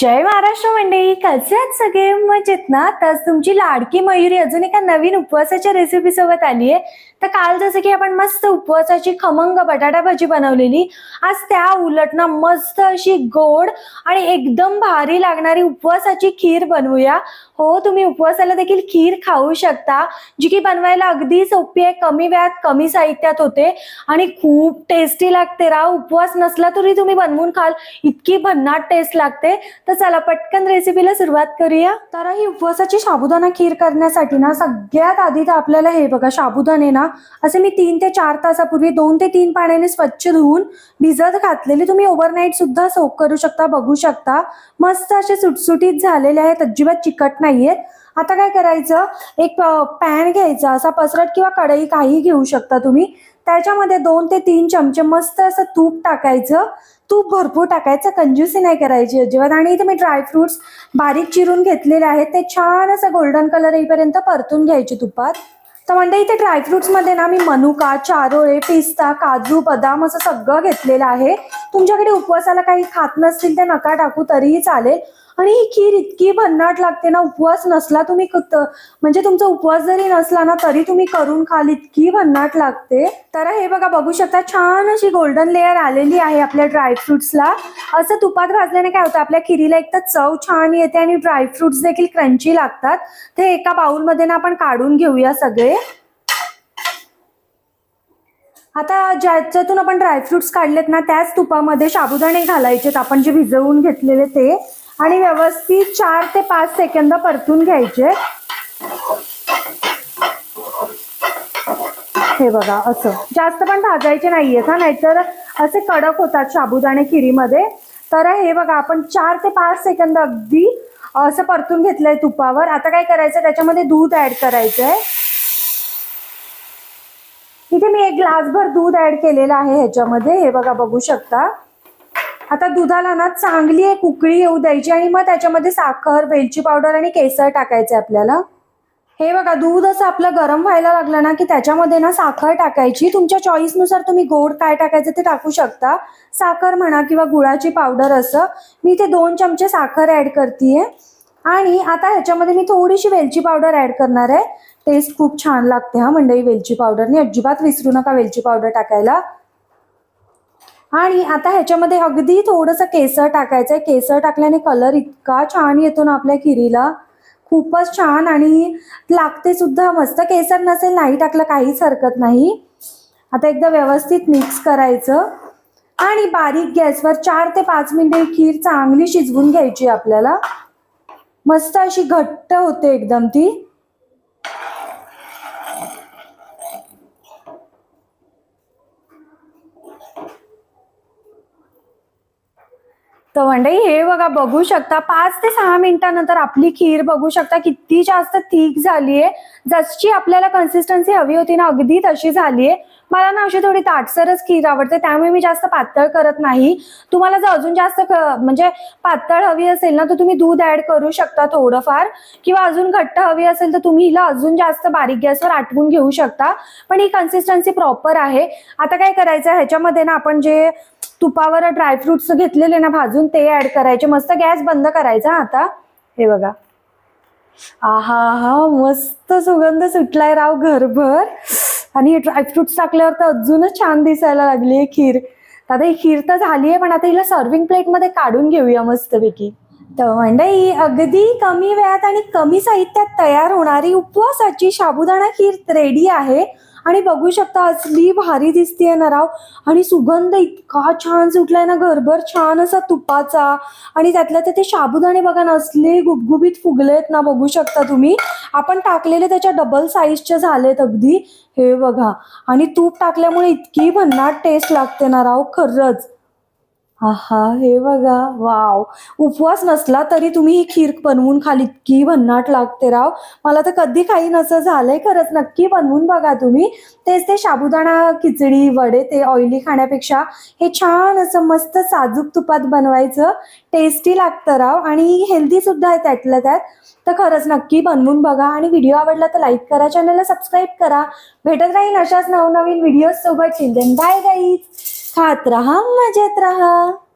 जय महाराष्ट्र मंडळी कसे आहेत सगळे? मजेत ना? तर तुमची लाडकी मयुरी अजून एका नवीन उपवासाच्या रेसिपी सोबत आली आहे. तर काल जसं की आपण मस्त उपवासाची खमंग बटाटा भाजी बनवलेली. आज त्या उलट ना मस्त अशी गोड आणि एकदम भारी लागणारी उपवासाची खीर बनवूया. हो तुम्ही उपवासाला देखील खीर खाऊ शकता जी की बनवायला अगदी सोपी आहे. कमी वेळात कमी साहित्यात होते आणि खूप टेस्टी लागते. राव उपवास नसला तरी तुम्ही बनवून खाल. इतकी भन्नाट टेस्ट लागते. तर चला पटकन रेसिपीला सुरुवात करूया. तर ही उपवासाची साबुदाणा खीर करण्यासाठी ना सगळ्यात आधी तर आपल्याला हे बघा साबुदाणे ना असे मी तीन ते चार तासापूर्वी दोन ते तीन पाण्याने स्वच्छ धुवून भिजत घातलेले. तुम्ही ओव्हरनाईट सुद्धा सोक करू शकता बघू शकता. मस्त असे सुटसुटीत झालेले आहेत अजिबात चिकट नाहीयेत. आता काय करायचं? एक पॅन घ्यायचा असा पसरट किंवा कढई काही घेऊ शकता तुम्ही. त्याच्यामध्ये दोन ते तीन चमचे मस्त असं तूप टाकायचं. तूप भरपूर टाकायचं कंज्युसी नाही करायची अजिबात. आणि इथे मी ड्रायफ्रुट्स बारीक चिरून घेतलेले आहेत. ते छान असं गोल्डन कलर येईपर्यंत परतून घ्यायचे तुपात. तर म्हणजे इथे ड्रायफ्रुट्समध्ये ना मी मनुका चारोळे पिस्ता काजू बदाम असं सगळं घेतलेलं आहे. तुमच्याकडे उपवासाला काही खात नसतील ते नका टाकू तरीही चालेल. आणि ही खीर इतकी भन्नाट लागते ना उपवास नसला तुम्ही म्हणजे तुमचा उपवास जरी नसला ना तरी तुम्ही करून खाल इतकी भन्नाट लागते. तर हे बघा बघू शकता छान अशी गोल्डन लेअर आलेली आहे आपल्या ड्रायफ्रुट्सला असं तुपात भाजल्याने काय होतं आपल्या खिरीला एक तर चव छान येते आणि ड्रायफ्रुट्स देखील क्रंची लागतात. ते एका बाउलमध्ये ना आपण काढून घेऊया सगळे. आता ज्याच्यातून आपण ड्रायफ्रुट्स काढलेत ना त्याच तुपामध्ये साबुदाणे घालायचेत. आपण जे भिजवून घेतलेले ते. आणि व्यवस्थित चार ते पाच सेकंद परतून घ्यायचे. हे बघा असं. जास्त पण भाजायचे नाहीयेत हा नाहीतर असे कडक होतात साबुदाणे खिरीमध्ये. तर हे बघा आपण चार ते पाच सेकंद अगदी असं परतून घेतलंय तुपावर. आता काय करायचं त्याच्यामध्ये दूध ऍड करायचंय. इथे मी एक ग्लासभर दूध ऍड केलेलं आहे ह्याच्यामध्ये. हे बघा बघू शकता. आता दुधाला ना चांगली एक उकळी येऊ द्यायची आणि मग त्याच्यामध्ये साखर वेलची पावडर आणि केसर टाकायचे आपल्याला. हे बघा दूध असं आपलं गरम व्हायला लागलं ना की त्याच्यामध्ये ना साखर टाकायची. तुमच्या चॉईसनुसार तुम्ही गोड काय टाकायचं ते टाकू शकता. साखर म्हणा किंवा गुळाची पावडर असं. मी ते दोन चमचे साखर ऍड करते आणि आता ह्याच्यामध्ये मी थोडीशी वेलची पावडर ऍड करणार आहे. टेस्ट खूप छान लागते हा मंडळी वेलची पावडरने अजिबात विसरू नका वेलची पावडर टाकायला. आणि आता ह्याच्यामध्ये अगदी थोडंसं केसर टाकायचं आहे केसर टाकल्याने कलर इतका छान येतो ना आपल्या खिरीला. खूपच छान आणि लागते सुद्धा मस्त. केसर नसेल नाही टाकलं काहीच हरकत नाही. आता एकदा व्यवस्थित मिक्स करायचं. आणि बारीक गॅसवर चार ते पाच मिनिटे खीर चांगली शिजवून घ्यायची आपल्याला. मस्त अशी घट्ट होते एकदम ती. तर मंडळी हे बघा बघू शकता पाच ते सहा मिनिटानंतर आपली खीर बघू शकता किती जास्त थिक झालीये. जशी आपल्याला कन्सिस्टन्सी हवी होती ना अगदी तशी झालीये. मला ना अशी थोडी ताटसरच खीर आवडते त्यामुळे मी जास्त पातळ करत नाही. तुम्हाला जर अजून जास्त म्हणजे पातळ हवी असेल ना तर तुम्ही दूध ऍड करू शकता थोडंफार. किंवा अजून घट्ट हवी असेल तर तुम्ही हिला अजून जास्त बारीक गॅसवर आटवून घेऊ शकता. पण ही कन्सिस्टन्सी प्रॉपर आहे. आता काय करायचं ह्याच्यामध्ये ना आपण जे तुपावर ड्रायफ्रुट्स घेतलेले ना भाजून ते ऍड करायचे. मस्त गॅस बंद करायचा आता. हे बघा. आहा हा मस्त सुगंध सुटलाय राव घरभर. आणि ड्रायफ्रुट्स टाकल्यावर तर अजूनच छान दिसायला लागली आहे खीर. आता ही खीर तर झाली आहे पण आता हिला सर्विंग प्लेटमध्ये काढून घेऊया मस्तपैकी. तर मंडई अगदी कमी वेळात आणि कमी साहित्यात तयार होणारी उपवासाची साबुदाणा खीर रेडी आहे. आणि बघू शकता असली भारी दिसतीये ना राव. आणि सुगंध इतका छान सुटलाय ना घरभर छान असा तुपाचा. आणि त्यातल्या त्यात ते साबुदाणे बघा ना असले गुबगुबीत फुगलेत ना बघू शकता तुम्ही. आपण टाकलेले त्याच्या डबल साईजचे झालेत अगदी. हे बघा. आणि तूप टाकल्यामुळे इतकी भन्नाट टेस्ट लागते ना राव खरंच. आहा हे बघा वाव. उपवास नसला तरी तुम्ही ही खीर बनवून खाली इतकी भन्नाट लागते राव. मला तर कधी काही नसं झालंय खरंच. नक्की बनवून बघा तुम्ही. तेच ते साबुदाणा खिचडी वडे ते ऑइली खाण्यापेक्षा हे छान असं मस्त साजूक तुपात बनवायचं. टेस्टी लागतं राव आणि हेल्दी सुद्धा आहे त्यातलं त्यात. तर खरंच नक्की बनवून बघा आणि व्हिडिओ आवडला तर लाईक करा चॅनलला सबस्क्राईब करा. भेटत राहील अशाच नवनवीन व्हिडिओ सोबत. चिल्ड्रेन बाय गाईज खात राहा मजेत राहा.